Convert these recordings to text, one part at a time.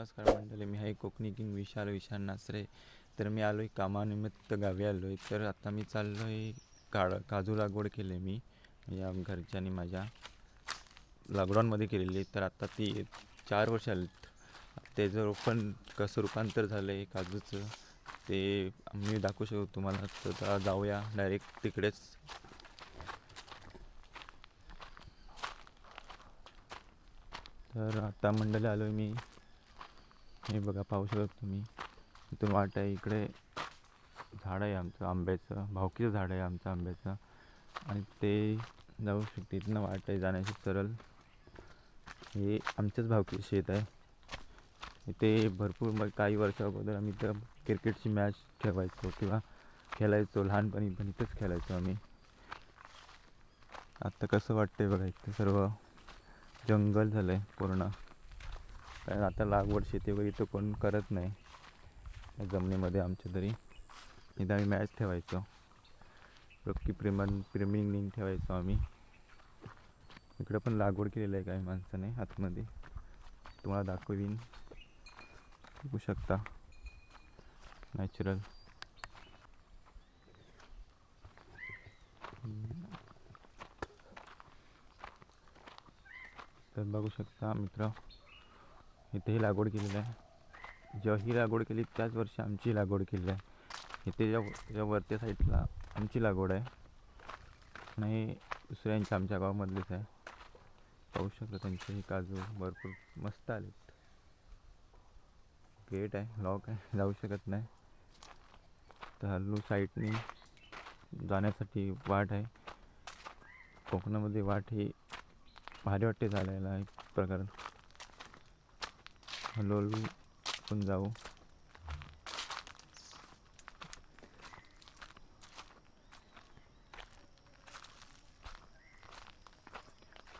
नमस्कार मंडळी मी आहे कोकणी किंग विशाल विशाल नासरे. तर मी आलो आहे कामानिमित्त गावी आलो आहे तर आता मी चाललो आहे काळ काजू लागवड केली मी या घरच्यांनी माझ्या लॉकडाऊनमध्ये केलेली. तर आता ती चार वर्ष आलीत. त्याचं रोपण कसं रूपांतर झालं आहे काजूचं ते मी दाखवू शकतो तुम्हाला. तर जाऊया डायरेक्ट तिकडेच. तर आता मंडळी आलो आहे मी हे बघा पाहू शकता तुम्ही. इथून वाट आहे इकडे झाड आहे आमचं आंब्याचं भावकीचं झाड आहे आमचं आंब्याचं. आणि ते जाऊ शकते इथनं वाट आहे जाण्याची सरळ हे आमच्याच भावकीचं शेत आहे. इथे भरपूर मग काही वर्षा अगोदर आम्ही इथं क्रिकेटची मॅच ठेवायचो किंवा खेळायचो लहानपणी पण इथंच खेळायचो आम्ही. आत्ता कसं वाटतंय बघा इथं सर्व जंगल झालं आहे पूर्ण. कारण आता लागवड शेती वगैरे इथं कोण करत नाही. या जमिनीमध्ये आमच्या तरी इथं आम्ही मॅच ठेवायचो. रॉकी प्रेमन प्रेमिंग ठेवायचो आम्ही. इकडं पण लागवड केलेलं आहे काही माणसाने आतमध्ये. तुम्हाला दाखवीन. बघू शकता. नॅचरल. तर बघू शकता मित्र. इथेही लागवड केलेली आहे. जेव्हा ही लागवड केली त्याच वर्षी आमची लागवड केलेली आहे. इथे ज्या ज्या वरच्या साईडला आमची लागवड आहे. आणि दुसऱ्यांच्या आमच्या गावामधलीच आहे. पाहू शकतो त्यांचे हे काजू भरपूर मस्त आलेत. गेट आहे लॉक आहे जाऊ शकत नाही. तर हल्लू साईडनी जाण्यासाठी वाट आहे. कोकणामध्ये वाट ही भारी वाटते चालायला एक प्रकार. हळूहळू आपण जाऊ.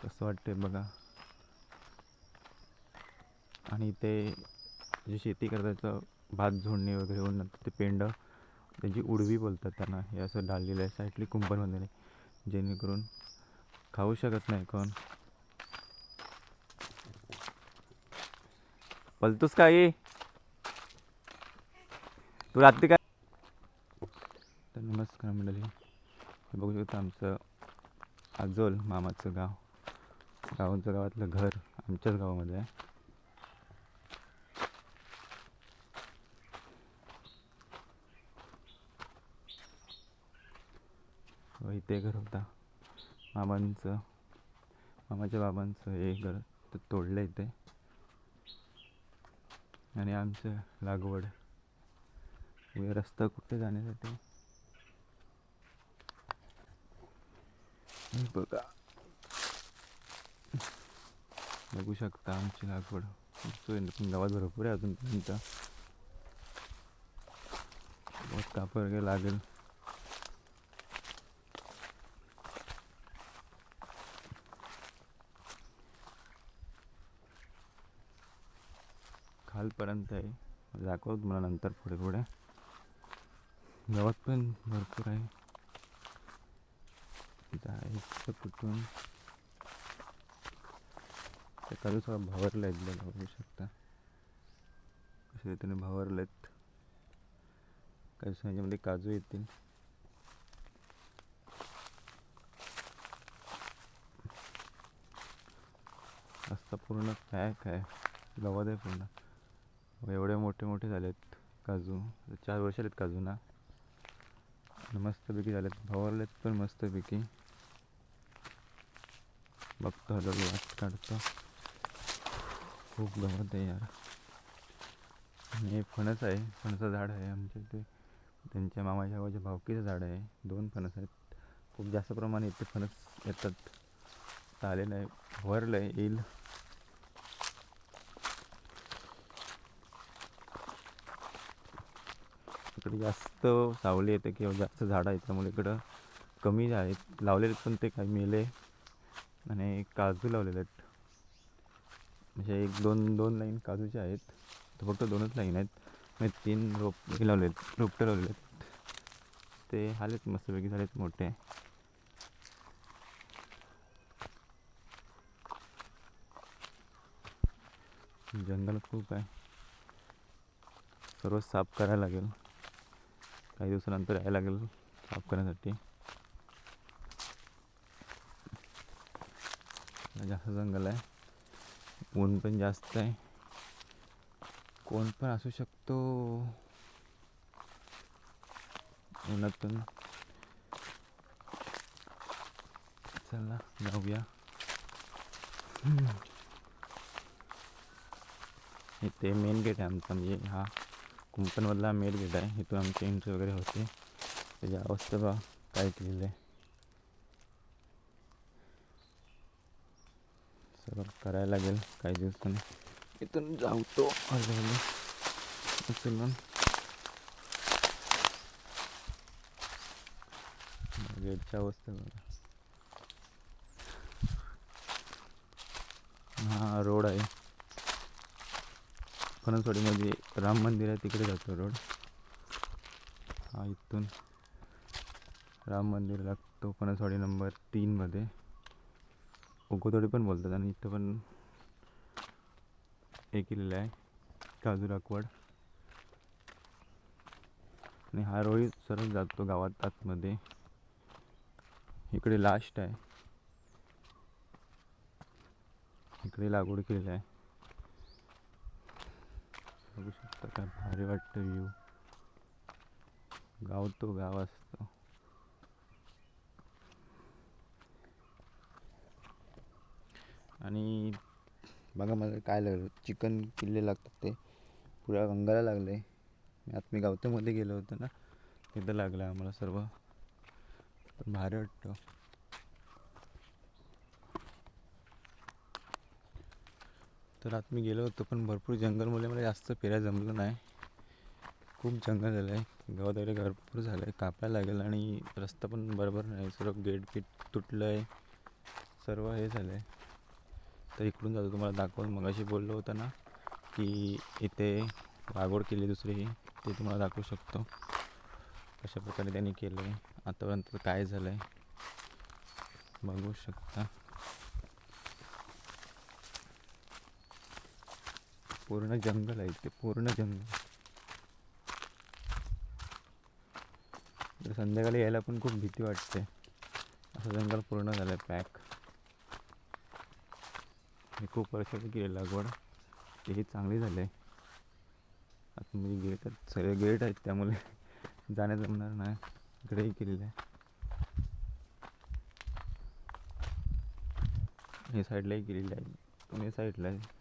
कसं वाटते बघा. आणि ते जे शेती करतात भात झोडणी वगैरे होऊन नंतर ते पेंड त्यांची उडवी बोलतात त्यांना. हे असं डाललेलं आहे साईडली कुंपण वगैरे जेणेकरून खाऊ शकत नाही कोण. पलतोस काय तू रात्री काय तर नमस्कार मंडळी. हे बघू शकतो आमचं आजोल मामाचं गाव. गावांचं गावातलं घर आमच्याच गावामध्ये आहे. इथे घर होता. मामांचं मामाच्या बाबांचं हे घर तर तोडलं इथे. आणि आमचं लागवड. रस्ता कुठे जाण्यासाठी? बघा. बघू शकता आमची लागवड. पण गावात भरपूर आहे अजूनपर्यंत. बहुत कापड लागेल. खालपर्यंत आहे. दाखवतो तुम्हाला नंतर पुढे पुढे. गवत पण भरपूर आहे. जायचं कुठून? ते काजू सगळं भावरलं आहेत बघू शकता. कशा रीतीने भावरलेत. काही ह्याच्यामध्ये म्हणजे काजू येतील. असं पूर्ण पॅक आहे गवत आहे पूर्ण. एवढे मोठे मोठे झालेत काजू. चार वर्ष आलेत काजू ना मस्तपैकी झालेत. भवरलेत पण मस्तपैकी. बघतो हळूहळू वाट काढतो. खूप गवत आहे यार. आणि हे फणस आहे. फणसाचं झाड आहे आमच्या इथे. त्यांच्या मामाच्या गावाच्या भावकीचं झाड आहे. दोन फणस आहेत. खूप जास्त प्रमाणात इथे फणस येतात. आलेलं आहे. भरलं आहे येईल. इकडे जास्त सावली येते किंवा जास्त झाडं आहेत त्यामुळे इकडं कमी आहेत लावलेले पण ते काही मेले आणि काजू लावलेले आहेत. म्हणजे एक दोन दोन लाईन काजूचे आहेत. तर फक्त दोनच लाईन आहेत. म्हणजे तीन रोप हे लावले आहेत रोपटे लावलेले आहेत ते आलेत मस्तपैकी झालेत मोठे. जंगल खूप आहे. सर्व साफ करायला लागेल. काही दिवसानंतर यायला लागेल साफ करण्यासाठी. जास्त जंगल आहे. ऊन पण जास्त आहे. कोण पण असू शकतो. उन्हातून. चला जाऊया. इथे मेन गेट आहे आमचा म्हणजे हा. कुंपणमधला मेल गेट आहे. इथून आमची एंट्री वगैरे होते. त्याची अवस्था बा काय केलेलं आहे. सगळं करायला लागेल काही दिवसांनी. इथून जाऊतो. हळूहळू उचलून. गेटच्या अवस्था बघा. हा रोड आहे. फणसवाडीमध्ये म्हणजे राम मंदिर आहे तिकडे जातो रोड. हा इथून राम मंदिर लागतो फणसवाडी नंबर तीनमध्ये उगोतोडी पण बोलतात आणि इथं पण हे केलेलं आहे काजू राखवड. आणि हा रोळी सरळ जातो गावात आतमध्ये. इकडे लास्ट आहे. इकडे लागवड केलेली आहे. बघू शकता काय? भारी वाटतं व्ह्यू गाव तो गाव असतो. आणि बघा मला काय लागलं. चिकन किल्ले लागतात ते. पुऱ्या गंगाला लागले आत मी गावतेमध्ये गेलो होतो ना. तिथं लागलं आम्हाला सर्व. पण भारी वाटतं. तर आत मी गेलो होतो पण भरपूर जंगलमुळे मला जास्त फिरायला जमलं नाही. खूप जंगल झालं आहे. गावात वगैरे भरपूर झालं आहे. कापायला लागेल आणि रस्ता पण बरोबर नाही. सर्व गेट बीट तुटलं आहे. सर्व हे झालं आहे. तर इकडून जातो तुम्हाला दाखवून. मगाशी बोललो होतं ना की इथे लागवड केली दुसरी. ही ते तुम्हाला दाखवू शकतो. कशा प्रकारे त्यांनी केलं आहे. आतापर्यंत काय झालं आहे बघू शकता. पूर्ण जंगल आहे इथे पूर्ण जंगल. संध्याकाळी यायला पण खूप भीती वाटते. असं जंगल पूर्ण झालं आहे पॅक. मी खूप वर्षाची केली लागवड. तेही चांगली झाली आहे आतमध्ये गेट आहेत सगळे गेट आहेत त्यामुळे जाण्या जमणार नाही. इकडेही केलेलं आहे. हे साईडलाही केलेलं आहे. पण साईडला आहे.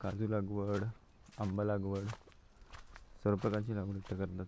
काजू लागवड आंबा लागवड सर्व प्रकारची लागवड इथं करतात.